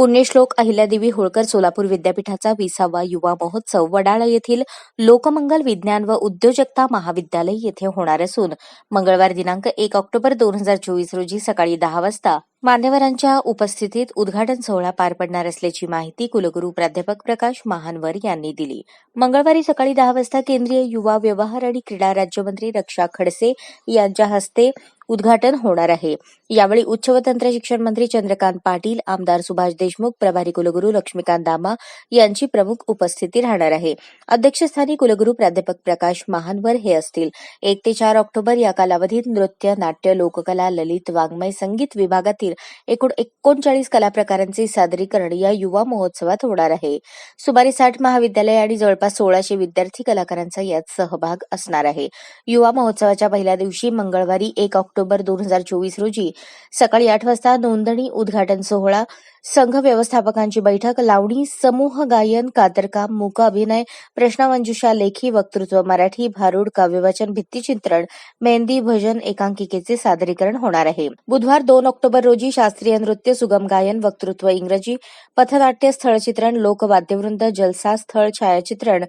पुण्यश्लोक अहिल्यादेवी होळकर सोलापूर विद्यापीठाचा विसावा युवा महोत्सव वडाळा येथील लोकमंगल विज्ञान व उद्योजकता महाविद्यालय येथे होणार असून मंगळवार दिनांक एक ऑक्टोबर दोन हजार चोवीस रोजी सकाळी दहा वाजता मान्यवरांच्या उपस्थितीत उद्घाटन सोहळा पार पडणार असल्याची माहिती कुलगुरू प्राध्यापक प्रकाश महानवर यांनी दिली. मंगळवारी सकाळी दहा वाजता केंद्रीय युवा व्यवहार आणि क्रीडा राज्यमंत्री रक्षा खडसे यांच्या हस्ते उद्घाटन होणार आहे. यावेळी उच्च व तंत्र शिक्षण मंत्री चंद्रकांत पाटील आमदार सुभाष देशमुख प्रभारी कुलगुरू लक्ष्मीकांत दामा यांची प्रमुख उपस्थिती राहणार आहे. अध्यक्षस्थानी कुलगुरू प्राध्यापक प्रकाश महानवर हे असतील. एक ते चार ऑक्टोबर या कालावधीत नृत्य नाट्य लोककला ललित वाङ्मय संगीत विभागातील एकूण एकोणचाळीस कला प्रकारांचे सादरीकरण या युवा महोत्सवात होणार आहे. सुमारे साठ महाविद्यालय आणि जवळपास सोळाशे विद्यार्थी कलाकारांचा यात सहभाग असणार आहे. युवा महोत्सवाच्या पहिल्या दिवशी मंगळवारी एक ऑक्टोबर दोन हजार चोवीस रोजी सकाळी आठ वाजता नोंदणी उद्घाटन सोहळा संघ व्यवस्थापकांची बैठक लावणी समूह गायन कातरकाम मूक अभिनय प्रश्नमंजुषा लेखी वक्तृत्व मराठी भारूड काव्यवाचन भित्तीचित्रण मेहंदी भजन एकांकिकेचे सादरीकरण होणार आहे. बुधवार दोन ऑक्टोबर रोजी शास्त्रीय नृत्य सुगम गायन वक्तृत्व इंग्रजी पथनाट्य स्थळचित्रण लोकवाद्यवृंद जलसा स्थळ छायाचित्रण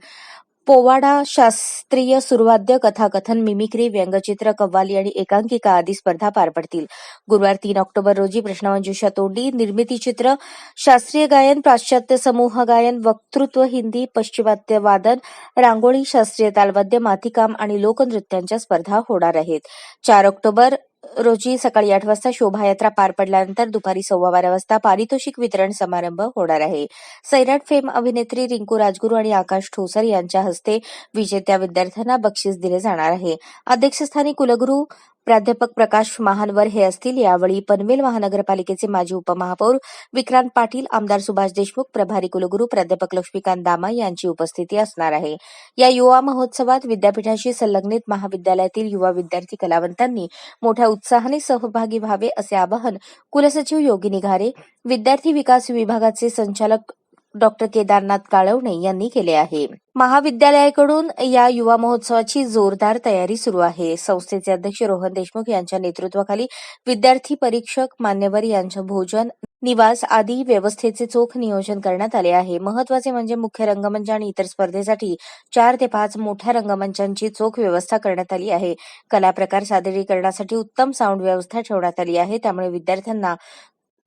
पोवाडा शास्त्रीय सुरवाद्य कथाकथन मिमिक्री व्यंगचित्र कव्वाली आणि एकांकिका आदी स्पर्धा पार पडतील. गुरुवार तीन ऑक्टोबर रोजी प्रश्नमंजुषा तोंडी निर्मिती चित्र शास्त्रीय गायन पाश्चात्य समूह गायन वक्तृत्व हिंदी पाश्चिमात्य वादन रांगोळी शास्त्रीय तालवाद्य मातीकाम आणि लोकनृत्यांच्या स्पर्धा होणार आहेत. चार ऑक्टोबर रोजी सकाळी आठ वाजता शोभायात्रा पार पडल्यानंतर दुपारी सव्वा बारा वाजता पारितोषिक वितरण समारंभ होणार आहे. सैराट फेम अभिनेत्री रिंकू राजगुरू आणि आकाश ठोसर यांच्या हस्ते विजेत्या विद्यार्थ्यांना बक्षीस दिले जाणार आहे. अध्यक्षस्थानी कुलगुरू प्राध्यापक प्रकाश महानवर हे असतील. यावेळी पनवेल महानगरपालिकेचे माजी उपमहापौर विक्रांत पाटील आमदार सुभाष देशमुख प्रभारी कुलगुरू प्राध्यापक लक्ष्मीकांत दामा यांची उपस्थिती असणार आहे. या युवा महोत्सवात विद्यापीठाशी संलग्नित महाविद्यालयातील युवा विद्यार्थी कलावंतांनी मोठ्या उत्साहाने सहभागी व्हावे असे आवाहन कुलसचिव योगिनी घारे विद्यार्थी विकास विभागाचे संचालक डॉक्टर केदारनाथ काळवणे यांनी केले आहे. महाविद्यालयाकडून या युवा महोत्सवाची जोरदार तयारी सुरू आहे. संस्थेचे अध्यक्ष रोहन देशमुख यांच्या नेतृत्वाखाली विद्यार्थी परीक्षक मान्यवर यांच्या भोजन निवास आदी व्यवस्थेचे चोख नियोजन करण्यात आले आहे. महत्त्वाचे म्हणजे मुख्य रंगमंच आणि इतर स्पर्धेसाठी चार ते पाच मोठ्या रंगमंचांची चोख व्यवस्था करण्यात आली आहे. कला प्रकार सादरीकरणासाठी उत्तम साऊंड व्यवस्था ठेवण्यात आली आहे. त्यामुळे विद्यार्थ्यांना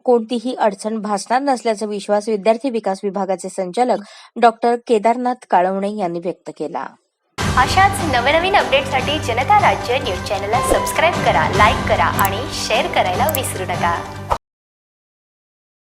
कोणतीही अडचण भासणार नसल्याचा विश्वास विद्यार्थी विकास विभागाचे संचालक डॉक्टर केदारनाथ काळवणे यांनी व्यक्त केला. अशाच नवनवीन अपडेटसाठी जनता राज्य न्यूज चॅनलला सबस्क्राईब करा लाईक करा आणि शेअर करायला विसरू नका.